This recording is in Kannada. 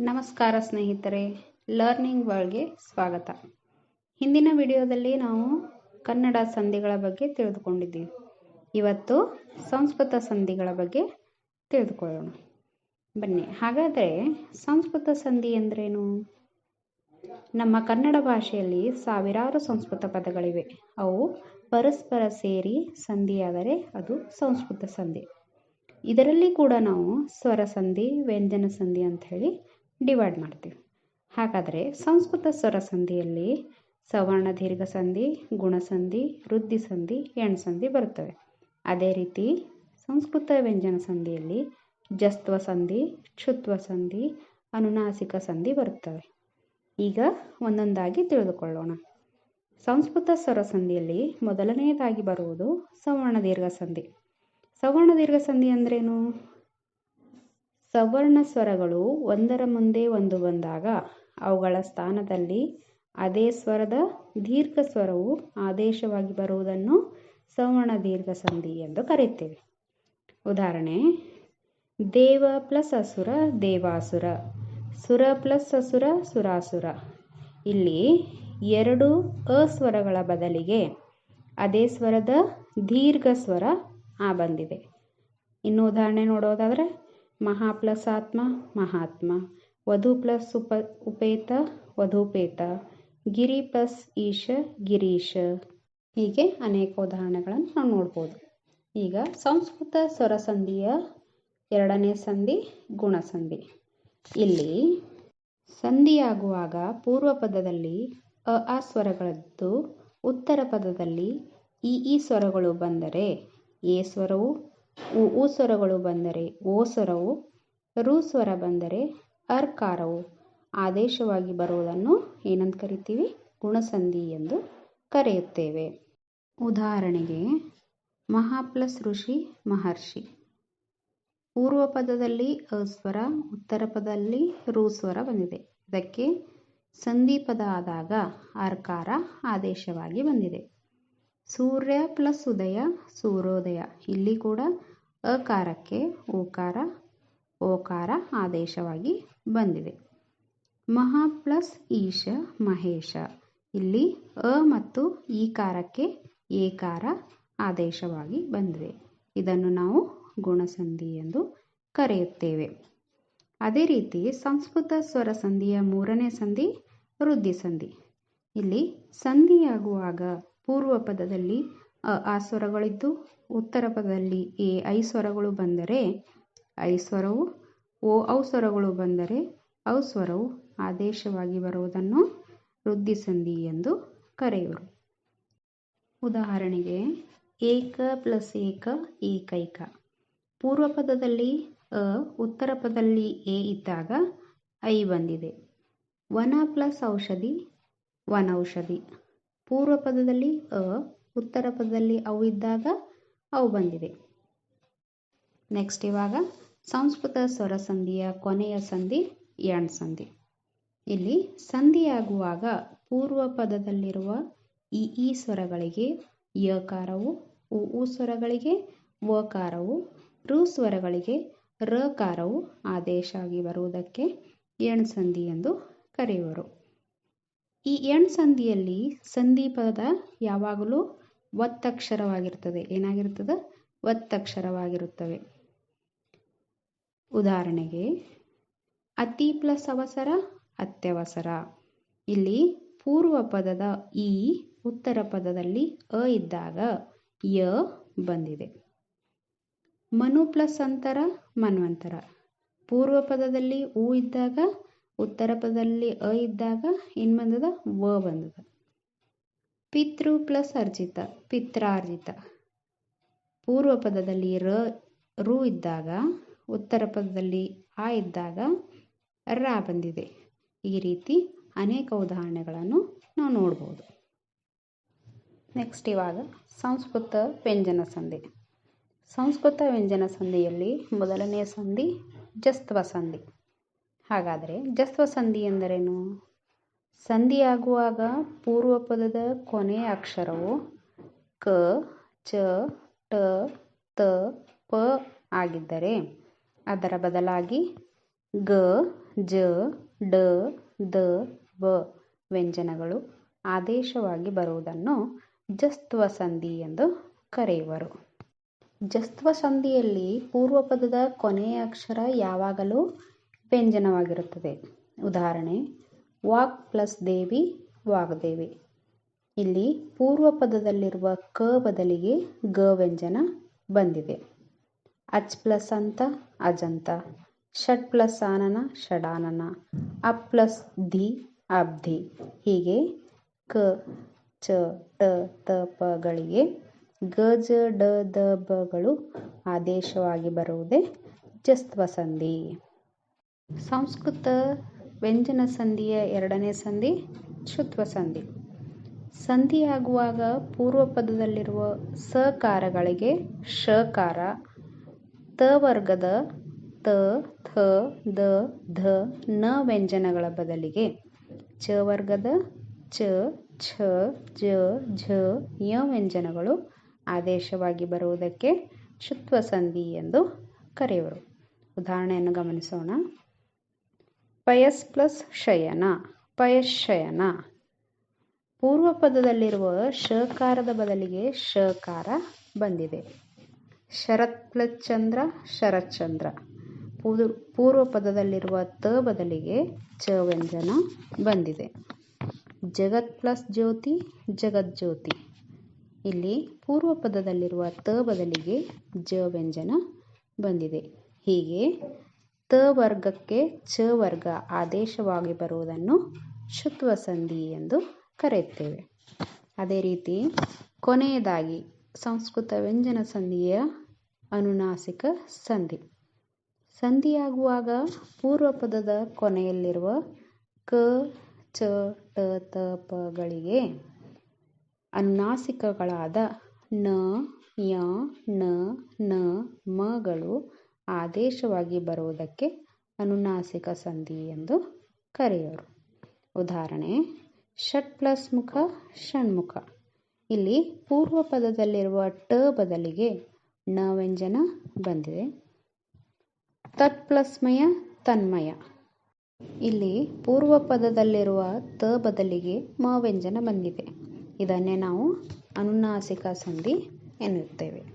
ನಮಸ್ಕಾರ ಸ್ನೇಹಿತರೆ ಲರ್ನಿಂಗ್ ವರ್ಲ್ಡ್ಗೆ ಸ್ವಾಗತ. ಹಿಂದಿನ ವಿಡಿಯೋದಲ್ಲಿ ನಾವು ಕನ್ನಡ ಸಂಧಿಗಳ ಬಗ್ಗೆ ತಿಳಿದುಕೊಂಡಿದ್ದೀವಿ. ಇವತ್ತು ಸಂಸ್ಕೃತ ಸಂಧಿಗಳ ಬಗ್ಗೆ ತಿಳಿದುಕೊಳ್ಳೋಣ. ಬನ್ನಿ, ಹಾಗಾದರೆ ಸಂಸ್ಕೃತ ಸಂಧಿ ಎಂದರೇನು? ನಮ್ಮ ಕನ್ನಡ ಭಾಷೆಯಲ್ಲಿ ಸಾವಿರಾರು ಸಂಸ್ಕೃತ ಪದಗಳಿವೆ. ಅವು ಪರಸ್ಪರ ಸೇರಿ ಸಂಧಿಯಾದರೆ ಅದು ಸಂಸ್ಕೃತ ಸಂಧಿ. ಇದರಲ್ಲಿ ಕೂಡ ನಾವು ಸ್ವರ ಸಂಧಿ ವ್ಯಂಜನ ಸಂಧಿ ಅಂತ ಹೇಳಿ ಡಿವೈಡ್ ಮಾಡ್ತೀವಿ. ಹಾಗಾದರೆ ಸಂಸ್ಕೃತ ಸ್ವರ ಸಂಧಿಯಲ್ಲಿ ಸವರ್ಣ ದೀರ್ಘ ಸಂಧಿ ಗುಣಸಂಧಿ ವೃದ್ಧಿ ಸಂಧಿ, ಎಣ್ ಸಂಧಿ ಬರುತ್ತವೆ. ಅದೇ ರೀತಿ ಸಂಸ್ಕೃತ ವ್ಯಂಜನ ಸಂಧಿಯಲ್ಲಿ ಜಸ್ತ್ವ ಸಂಧಿ, ಕ್ಷುತ್ವ ಸಂಧಿ, ಅನುನಾಸಿಕ ಸಂಧಿ ಬರುತ್ತವೆ. ಈಗ ಒಂದೊಂದಾಗಿ ತಿಳಿದುಕೊಳ್ಳೋಣ. ಸಂಸ್ಕೃತ ಸ್ವರ ಸಂಧಿಯಲ್ಲಿ ಮೊದಲನೆಯದಾಗಿ ಬರುವುದು ಸವರ್ಣ ದೀರ್ಘ ಸಂಧಿ. ಸವರ್ಣ ದೀರ್ಘ ಸಂಧಿ ಅಂದ್ರೇನು? ಸವರ್ಣ ಸ್ವರಗಳು ಒಂದರ ಮುಂದೆ ಒಂದು ಬಂದಾಗ ಅವುಗಳ ಸ್ಥಾನದಲ್ಲಿ ಅದೇ ಸ್ವರದ ದೀರ್ಘ ಸ್ವರವು ಆದೇಶವಾಗಿ ಬರುವುದನ್ನು ಸವರ್ಣ ದೀರ್ಘ ಸಂಧಿ ಎಂದು ಕರೆಯುತ್ತೇವೆ. ಉದಾಹರಣೆ, ದೇವ ಪ್ಲಸ್ ಅಸುರ, ದೇವಾಸುರ, ಸುರ ಪ್ಲಸ್ ಅಸುರ, ಸುರಾಸುರ. ಇಲ್ಲಿ ಎರಡು ಅಸ್ವರಗಳ ಬದಲಿಗೆ ಅದೇ ಸ್ವರದ ದೀರ್ಘ ಸ್ವರ ಆ ಬಂದಿದೆ. ಇನ್ನು ಉದಾಹರಣೆ ನೋಡೋದಾದರೆ ಮಹಾ ಪ್ಲಸ್ ಆತ್ಮ ಮಹಾತ್ಮ. ವಧು ಪ್ಲಸ್ ಉಪ, ಉಪೇತ ವಧುಪೇತ ಗಿರಿ ಪ್ಲಸ್ ಈಶ ಗಿರೀಶ ಹೀಗೆ ಅನೇಕ ಉದಾಹರಣೆಗಳನ್ನು ನಾವು ನೋಡ್ಬೋದು. ಈಗ ಸಂಸ್ಕೃತ ಸ್ವರ ಸಂಧಿಯ ಎರಡನೇ ಸಂಧಿ, ಗುಣಸಂಧಿ. ಇಲ್ಲಿ ಸಂಧಿಯಾಗುವಾಗ ಪೂರ್ವ ಪದದಲ್ಲಿ ಅ, ಆ ಸ್ವರಗಳದ್ದು, ಉತ್ತರ ಪದದಲ್ಲಿ ಇ, ಈ ಸ್ವರಗಳು ಬಂದರೆ ಎ ಸ್ವರವು ಉ ಸ್ವರಗಳು ಬಂದರೆ ಓ ಸ್ವರವು ರು ಸ್ವರ ಬಂದರೆ ಅರ್ಕಾರವು. ಆದೇಶವಾಗಿ ಬರುವುದನ್ನು ಏನಂತ ಕರಿತೀವಿ? ಗುಣಸಂಧಿ ಎಂದು ಕರೆಯುತ್ತೇವೆ. ಉದಾಹರಣೆಗೆ ಮಹಾ ಪ್ಲಸ್ ಋಷಿ ಮಹರ್ಷಿ. ಪೂರ್ವ ಪದದಲ್ಲಿ ಅಸ್ವರ, ಉತ್ತರ ಪದದಲ್ಲಿ ರು ಸ್ವರ ಬಂದಿದೆ. ಇದಕ್ಕೆ ಸಂಧಿ ಪದ ಆದಾಗ ಅರ್ಕಾರ ಆದೇಶವಾಗಿ ಬಂದಿದೆ. ಸೂರ್ಯ ಪ್ಲಸ್ ಉದಯ, ಸೂರ್ಯೋದಯ. ಇಲ್ಲಿ ಕೂಡ ಅಕಾರಕ್ಕೆ ಓಕಾರ ಓಕಾರ ಆದೇಶವಾಗಿ ಬಂದಿದೆ. ಮಹಾ ಪ್ಲಸ್ ಈಶ, ಮಹೇಶ. ಇಲ್ಲಿ ಅ ಮತ್ತು ಈಕಾರಕ್ಕೆ ಏಕಾರ ಆದೇಶವಾಗಿ ಬಂದಿದೆ. ಇದನ್ನು ನಾವು ಗುಣಸಂಧಿ ಎಂದು ಕರೆಯುತ್ತೇವೆ. ಅದೇ ರೀತಿ ಸಂಸ್ಕೃತ ಸ್ವರ ಸಂಧಿಯ ಮೂರನೇ ಸಂಧಿ ವೃದ್ಧಿ ಸಂಧಿ ಇಲ್ಲಿ ಸಂಧಿಯಾಗುವಾಗ ಪೂರ್ವ ಪದದಲ್ಲಿ ಆ ಸ್ವರಗಳಿದ್ದು, ಉತ್ತರ ಪದದಲ್ಲಿ, ಎ, ಐ ಸ್ವರಗಳು ಬಂದರೆ, ಐ ಸ್ವರವು, ಓ, ಔ ಸ್ವರಗಳು ಬಂದರೆ, ಔ ಸ್ವರವು ಆದೇಶವಾಗಿ ಬರುವುದನ್ನು ವೃದ್ಧಿ ಸಂಧಿ ಎಂದು ಕರೆಯುವರು. ಉದಾಹರಣೆಗೆ, ಏಕ ಪ್ಲಸ್ ಏಕ ಏಕೈಕ. ಪೂರ್ವ ಪದದಲ್ಲಿ, ಅ, ಉತ್ತರ ಪದದಲ್ಲಿ ಎ ಇದ್ದಾಗ, ಐ ಬಂದಿದೆ. ವನ ಪ್ಲಸ್ ಔಷಧಿ, ವನೌಷಧಿ. ಪೂರ್ವ ಪದದಲ್ಲಿ ಅ, ಉತ್ತರ ಪದದಲ್ಲಿ ಅವು ಇದ್ದಾಗ ಅವು ಬಂದಿದೆ ನೆಕ್ಸ್ಟ್ ಇವಾಗ, ಸಂಸ್ಕೃತ ಸ್ವರ ಸಂಧಿಯ ಕೊನೆಯ ಸಂಧಿ ಎಣ್ ಸಂಧಿ. ಇಲ್ಲಿ ಸಂಧಿಯಾಗುವಾಗ ಪೂರ್ವ ಪದದಲ್ಲಿರುವ ಇ ಈ ಸ್ವರಗಳಿಗೆ ಯಕಾರವು ಉ ಉ ಸ್ವರಗಳಿಗೆ ವಕಾರವು ಋ ಸ್ವರಗಳಿಗೆ ರಕಾರವು ಆದೇಶ ಆಗಿ ಬರುವುದಕ್ಕೆ ಎಣ್ ಸಂಧಿ ಎಂದು ಕರೆಯುವರು. ಈ ಎಣ್ ಸಂಧಿಯಲ್ಲಿ ಸಂಧಿ ಪದ ಯಾವಾಗಲೂ ಒತ್ತಕ್ಷರವಾಗಿರ್ತದೆ ಏನಾಗಿರ್ತದೆ ಒತ್ತಕ್ಷರವಾಗಿರುತ್ತವೆ ಉದಾಹರಣೆಗೆ, ಅತಿ ಪ್ಲಸ್ ಅವಸರ, ಅತ್ಯವಸರ. ಇಲ್ಲಿ ಪೂರ್ವ ಪದದ ಇ ಉತ್ತರ ಪದದಲ್ಲಿ ಅ ಇದ್ದಾಗ ಯ ಬಂದಿದೆ. ಮನು ಪ್ಲಸ್ ಅಂತರ, ಮನ್ವಂತರ. ಪೂರ್ವ ಪದದಲ್ಲಿ ಉ ಇದ್ದಾಗ ಉತ್ತರ ಪದದಲ್ಲಿ ಅ ಇದ್ದಾಗ ಏನು ಬಂದದ? ವ ಬಂದದ. ಪಿತೃ ಪ್ಲಸ್ ಅರ್ಜಿತ, ಪಿತ್ರಾರ್ಜಿತ. ಪೂರ್ವ ಪದದಲ್ಲಿ ರ, ರು ಇದ್ದಾಗ, ಉತ್ತರ ಪದದಲ್ಲಿ ಆ ಇದ್ದಾಗ ರ ಬಂದಿದೆ. ಈ ರೀತಿ ಅನೇಕ ಉದಾಹರಣೆಗಳನ್ನು ನಾವು ನೋಡ್ಬೋದು. ನೆಕ್ಸ್ಟ್ ಇವಾಗ ಸಂಸ್ಕೃತ ವ್ಯಂಜನ ಸಂಧಿ. ಸಂಸ್ಕೃತ ವ್ಯಂಜನ ಸಂಧಿಯಲ್ಲಿ ಮೊದಲನೆಯ ಸಂಧಿ ಜಸ್ತ್ವ ಸಂಧಿ. ಹಾಗಾದರೆ ಜಸ್ವ ಸಂಧಿ ಎಂದರೇನು? ಸಂಧಿಯಾಗುವಾಗ ಪೂರ್ವ ಪದದ ಕೊನೆಯ ಅಕ್ಷರವು ಕ, ಚ, ಟ, ತ, ಪ ಆಗಿದ್ದರೆ ಅದರ ಬದಲಾಗಿ ಗ, ಜ, ಡ, ದ, ವ ವ್ಯಂಜನಗಳು ಆದೇಶವಾಗಿ ಬರುವುದನ್ನು ಜಸ್ತ್ವ ಸಂಧಿ ಎಂದು ಕರೆಯುವರು. ಜಸ್ತ್ವ ಸಂಧಿಯಲ್ಲಿ ಪೂರ್ವ ಪದದ ಕೊನೆಯ ಅಕ್ಷರ ಯಾವಾಗಲೂ ವ್ಯಂಜನವಾಗಿರುತ್ತದೆ. ಉದಾಹರಣೆ, ವಾಕ್ ಪ್ಲಸ್ ದೇವಿ ವಾಗ್ದೇವಿ ಇಲ್ಲಿ ಪೂರ್ವ ಪದದಲ್ಲಿರುವ ಕ ಬದಲಿಗೆ ಗ ವ್ಯಂಜನ ಬಂದಿದೆ. ಅಚ್ ಪ್ಲಸ್ ಅಂತ, ಅಜಂತ. ಷಟ್ ಪ್ಲಸ್ ಆನನ, ಷಡಾನನ. ಅಪ್ ಪ್ಲಸ್ ಧಿ, ಅಬ್ಧಿ. ಹೀಗೆ ಕ, ಚ ಟ ತ ಪಗಳಿಗೆ ಗ, ಜ, ಡ, ದ ಬಗಳು ಆದೇಶವಾಗಿ ಬರುವುದೇ ಜಸ್ತ್ವ ಸಂಧಿ ಸಂಸ್ಕೃತ ವ್ಯಂಜನ ಸಂಧಿಯ ಎರಡನೇ ಸಂಧಿ ಶುತ್ವ ಸಂಧಿ. ಸಂಧಿಯಾಗುವಾಗ ಪೂರ್ವ ಪದದಲ್ಲಿರುವ ಸಕಾರಗಳಿಗೆ ಷಕಾರ, ತ ವರ್ಗದ ತ, ಥ, ದ, ಧ, ನ ವ್ಯಂಜನಗಳ ಬದಲಿಗೆ ಚ ವರ್ಗದ ಚ, ಛ, ಜ, ಝ, ಯ ವ್ಯಂಜನಗಳು ಆದೇಶವಾಗಿ ಬರುವುದಕ್ಕೆ ಶುತ್ವ ಸಂಧಿ ಎಂದು ಕರೆಯುವರು. ಉದಾಹರಣೆಯನ್ನು ಗಮನಿಸೋಣ. ಪಯಸ್ ಪ್ಲಸ್ ಶಯನ ಪಯಶಯನ ಪೂರ್ವ ಪದದಲ್ಲಿರುವ ಶಕಾರದ ಬದಲಿಗೆ ಶಕಾರ ಬಂದಿದೆ. ಶರತ್ ಪ್ಲಸ್ ಚಂದ್ರ ಶರತ್ಚಂದ್ರ ಪೂರ್ವ ಪೂರ್ವ ಪದದಲ್ಲಿರುವ ತ ಬದಲಿಗೆ ಚ ವ್ಯಂಜನ ಬಂದಿದೆ. ಜಗತ್ ಪ್ಲಸ್ ಜ್ಯೋತಿ ಜಗಜ್ಯೋತಿ ಇಲ್ಲಿ ಪೂರ್ವ ಪದದಲ್ಲಿರುವ ತ ಬದಲಿಗೆ ಜ ವ್ಯಂಜನ ಬಂದಿದೆ. ಹೀಗೆ ತ ವರ್ಗಕ್ಕೆ ಚ ವರ್ಗ ಆದೇಶವಾಗಿ ಬರುವುದನ್ನು ಶುತ್ವ ಸಂಧಿ ಎಂದು ಕರೆಯುತ್ತೇವೆ. ಅದೇ ರೀತಿ ಕೊನೆಯದಾಗಿ ಸಂಸ್ಕೃತ ವ್ಯಂಜನ ಸಂಧಿಯ ಅನುನಾಸಿಕ ಸಂಧಿ. ಸಂಧಿಯಾಗುವಾಗ ಪೂರ್ವ ಪದದ ಕೊನೆಯಲ್ಲಿರುವ ಕ, ಚ, ಟ, ತ ಪಗಳಿಗೆ ಅನುನಾಸಿಕಗಳಾದ ನ, ಯ, ನ ನ ಮಗಳು ಆದೇಶವಾಗಿ ಬರುವುದಕ್ಕೆ ಅನುನಾಸಿಕ ಸಂಧಿ ಎಂದು ಕರೆಯೋರು. ಉದಾಹರಣೆ, ಷಟ್ ಪ್ಲಸ್ ಮುಖ ಷಣ್ಮುಖ ಇಲ್ಲಿ ಪೂರ್ವ ಪದದಲ್ಲಿರುವ ಟ ಬದಲಿಗೆ ಣ ವ್ಯಂಜನ ಬಂದಿದೆ. ತತ್ ಪ್ಲಸ್ಮಯ ತನ್ಮಯ. ಇಲ್ಲಿ ಪೂರ್ವ ಪದದಲ್ಲಿರುವ ತ ಬದಲಿಗೆ ಮ ವ್ಯಂಜನ ಬಂದಿದೆ. ಇದನ್ನೇ ನಾವು ಅನುನಾಸಿಕ ಸಂಧಿ ಎನ್ನುತ್ತೇವೆ.